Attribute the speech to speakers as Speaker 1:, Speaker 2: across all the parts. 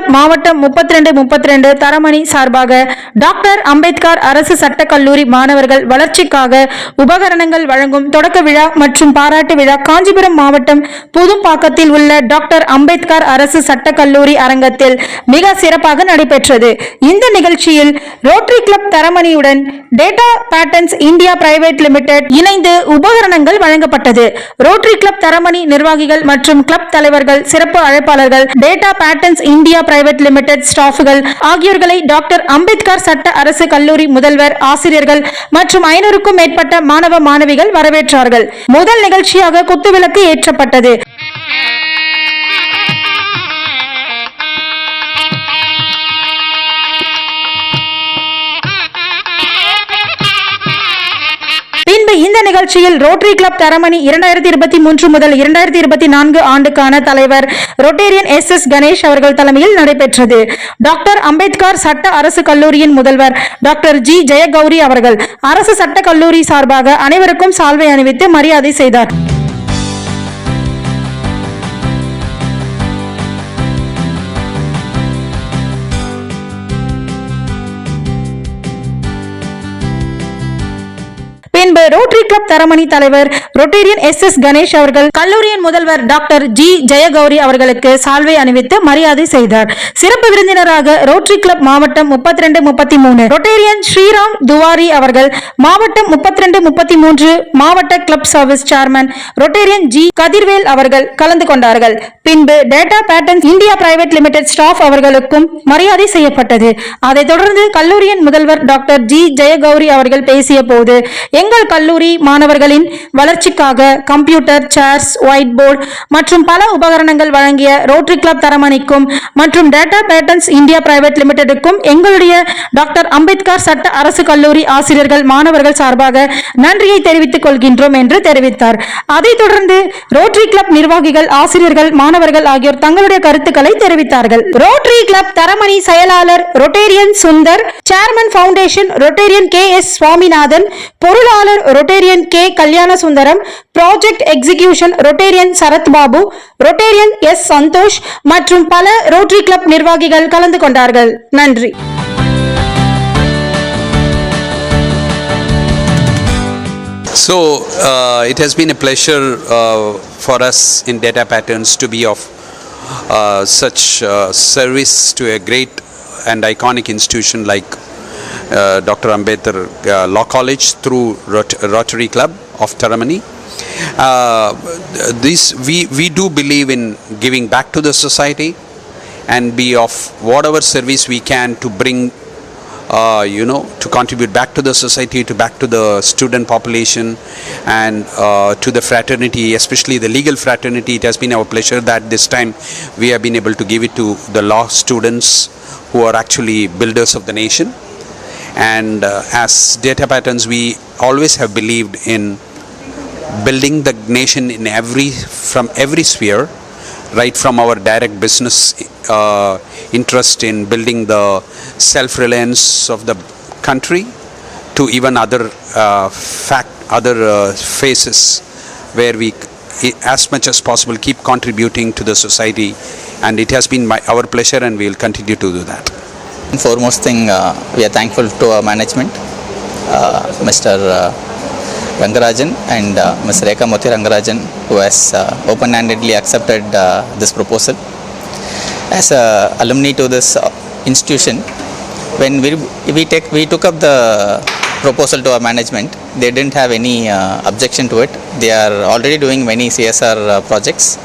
Speaker 1: Club மாவட்டம் முப்பத்தி ரெண்டு முப்பத்தி ரெண்டு தரமணி சார்பாக டாக்டர் அம்பேத்கர் அரசு சட்டக்கல்லூரி மாணவர்கள் வளர்ச்சிக்காக உபகரணங்கள் வழங்கும் தொடக்க விழா மற்றும் பாராட்டு விழா காஞ்சிபுரம் மாவட்டம் புதும்பாக்கத்தில் உள்ள டாக்டர் அம்பேத்கர் அரசு சட்டக்கல்லூரி அரங்கத்தில் மிக சிறப்பாக நடைபெற்றது. இந்த நிகழ்ச்சியில் rotary club தரமணியுடன் data patterns India private limited இணைந்து உபகரணங்கள் வழங்கப்பட்டது. ரோட்டரி கிளப் தரமணி நிர்வாகிகள் மற்றும் கிளப் தலைவர்கள் சிறப்பு அழைப்பாளர்கள் data patterns India private limited ஸ்டாஃப்கள் ஆகியோர்களை டாக்டர் அம்பேத்கர் சட்ட அரசு கல்லூரி முதல்வர் ஆசிரியர்கள் மற்றும் ஐநூறுக்கும் மேற்பட்ட மாணவ மாணவிகள் வரவேற்றார்கள். முதல் நிகழ்ச்சியாக குத்துவிளக்கு ஏற்றப்பட்டது. நிகழ்ச்சியில் ரோட்டரி கிளப் தரமணி இரண்டாயிரத்தி இருபத்தி மூன்று முதல் இரண்டாயிரத்தி இருபத்தி நான்கு ஆண்டுக்கான தலைவர் ரொட்டேரியன் எஸ் எஸ் கணேஷ் அவர்கள் தலைமையில் நடைபெற்றது. டாக்டர் அம்பேத்கர் சட்ட அரசு கல்லூரியின் முதல்வர் டாக்டர் ஜி ஜெயகௌரி அவர்கள் அரசு சட்ட கல்லூரி சார்பாக அனைவருக்கும் சால்வை அணிவித்து மரியாதை செய்தார். பின்பு ரோட்டரி கிளப் தரமணி தலைவர் ரொட்டேரியன் எஸ் எஸ் கணேஷ் அவர்கள் கல்லூரியின் முதல்வர் டாக்டர் ஜி ஜெயகௌரி அவர்களுக்கு சால்வை அணிவித்து மரியாதை செய்தார். சிறப்பு விருந்தினராக ரோட்டரி கிளப் மாவட்டம் முப்பத்தி ரெண்டு முப்பத்தி மூணு ரொட்டேரியன் ஸ்ரீராம் துவாரி அவர்கள் மாவட்டம் முப்பத்தி ரெண்டு முப்பத்தி மூன்று மாவட்ட club service chairman rotarian G Kathirvel அவர்கள் கலந்து கொண்டார்கள். பின்பு டேட்டா patterns India private limited staff அவர்களுக்கும் மரியாதை செய்யப்பட்டது. அதைத் தொடர்ந்து கல்லூரியின் முதல்வர் டாக்டர் ஜி ஜெயகௌரி அவர்கள் பேசிய போது எங்கள் கல்லூரி மாணவர்களின் வளர்ச்சிக்காக கம்ப்யூட்டர் சேர்ஸ் ஒயிட் போர்டு மற்றும் பல உபகரணங்கள் வழங்கிய ரோட்டரி கிளப் தரமணிக்கும் மற்றும் டேட்டா பேட்டன்ஸ் இந்தியா பிரைவேட் லிமிடெடுக்கும் எங்களுடைய டாக்டர் அம்பேத்கர் சட்ட அரசு கல்லூரி ஆசிரியர்கள் மாணவர்கள் சார்பாக நன்றியை தெரிவித்துக் கொள்கின்றோம் என்று தெரிவித்தார். அதைத் தொடர்ந்து ரோட்டரி கிளப் நிர்வாகிகள் ஆசிரியர்கள் மாணவர்கள் ஆகியோர் தங்களுடைய கருத்துக்களை தெரிவித்தார்கள். ரோட்டரி கிளப் தரமணி செயலாளர் rotarian Sundar chairman foundation rotarian K S Swaminathan பொருளாளர் rotarian K Kalyana Sundaram project execution rotarian Sarathbabu rotarian S Santhosh மற்றும் பல ரோட்டரி கிளப் நிர்வாகிகள் கலந்து கொண்டார்கள் நன்றி
Speaker 2: So uh, it has been a pleasure uh, for us in Data Patterns to be of uh, such uh, service to a great and iconic institution like Dr. Ambedkar uh, Law College through Rot- Rotary Club of Taramani. Uh, this we, we do believe in giving back to the society and be of whatever service we can to bring uh, you know, to contribute back to the society, to back to the student population, and uh, to the fraternity, especially the legal fraternity. It has been our pleasure that this time we have been able to give it to the law students who are actually builders of the nation. And uh, as data patterns, we always have believed in building the nation in every from every sphere right from our direct business uh, interest in building the self-reliance of the country to even other uh, fact other uh, phases where we as much as possible keep contributing to the society. And it has been my, our pleasure and we will continue to do that
Speaker 3: Foremost thing, uh, we are thankful to our management, uh, Mr. Uh, Rangarajan and uh, Ms. Rekha Moti Rangarajan, who has uh, open-handedly accepted uh, this proposal. As a alumni to this uh, institution, when we, we, take, we took up the proposal to our management, they didn't have any uh, objection to it. They are already doing many CSR uh, projects,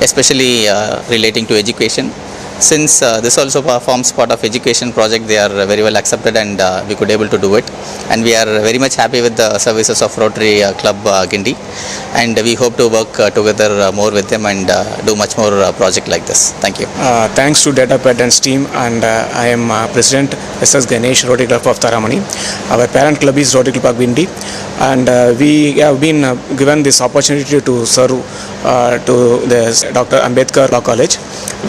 Speaker 3: especially uh, relating to education. Since uh, this also forms part of education project, they are very well accepted and uh, we could able to do it. And we are very much happy with the services of Rotary uh, Club uh, Gindi. And we hope to work uh, together uh, more with them and uh, do much more project like this. Thank you.
Speaker 4: Thanks to Data Patterns team and I am President SS Ganesh Rotary Club of Taramani. Our parent club is Rotary Club of Bindi and we have been given this opportunity to serve to the Dr. Ambedkar Law College,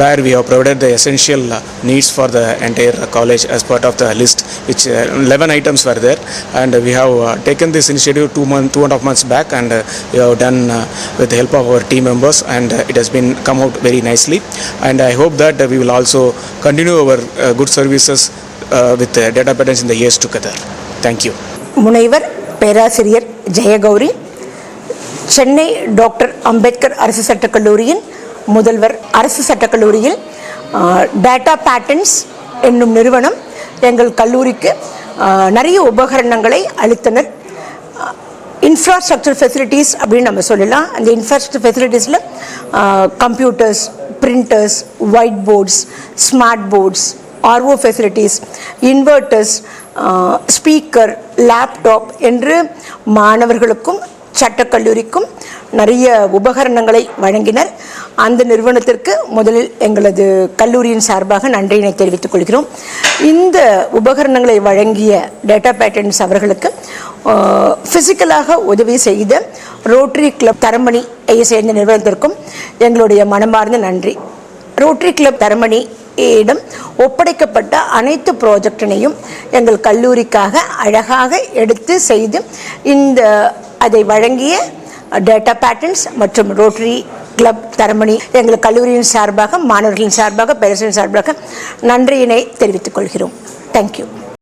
Speaker 4: where we have provided the essential uh, needs for the entire college as part of the list, which uh, 11 items were there, and we have uh, taken this initiative two month, two and a half months back, and uh, we have done uh, with the help of our team members, and uh, it has been come out very nicely. And I hope that uh, we will also continue our uh, good services uh, with uh, data patterns in the years together. Thank you.
Speaker 5: முனைவர் பேராசிரியர் Jayagowri Chennai doctor Ambedkar அரசு சட்டக்கல்லூரியின் முதல்வர் அரசு சட்டக்கல்லூரியில் data patents என்னும் நிறுவனம் எங்கள் கல்லூரிக்கு நிறைய உபகரணங்களை அளித்தனர். இன்ஃப்ராஸ்ட்ரக்சர் ஃபெசிலிட்டிஸ் அப்படின்னு நம்ம சொல்லலாம். அந்த infrastructure ஃபெசிலிட்டிஸில் computers printers white boards smart boards RO facilities inverters speaker laptop என்று மாணவர்களுக்கும் சட்டக்கல்லூரிக்கும் நிறைய உபகரணங்களை வழங்கினர். அந்த நிறுவனத்திற்கு முதலில் எங்களது கல்லூரியின் சார்பாக நன்றியினை தெரிவித்துக் கொள்கிறோம். இந்த உபகரணங்களை வழங்கிய டேட்டா பேட்டன்ஸ் அவர்களுக்கு ஃபிசிக்கலாக உதவி செய்த ரோட்டரி கிளப் தரமணியை சேர்ந்த நிறுவனத்திற்கும் எங்களுடைய மனமார்ந்த நன்றி. ரோட்டரி கிளப் தரமணி இடம் ஒப்படைக்கப்பட்ட அனைத்து ப்ராஜெக்டினையும் எங்கள் கல்லூரிக்காக அழகாக எடுத்து செய்து இந்த அதை வழங்கிய டேட்டா பேட்டன்ஸ் மற்றும் ரோட்டரி கிளப் தரமணி எங்கள் கல்லூரியின் சார்பாக மாணவர்களின் சார்பாக பேரரசின் சார்பாக நன்றியினை தெரிவித்துக் கொள்கிறோம். தேங்க்யூ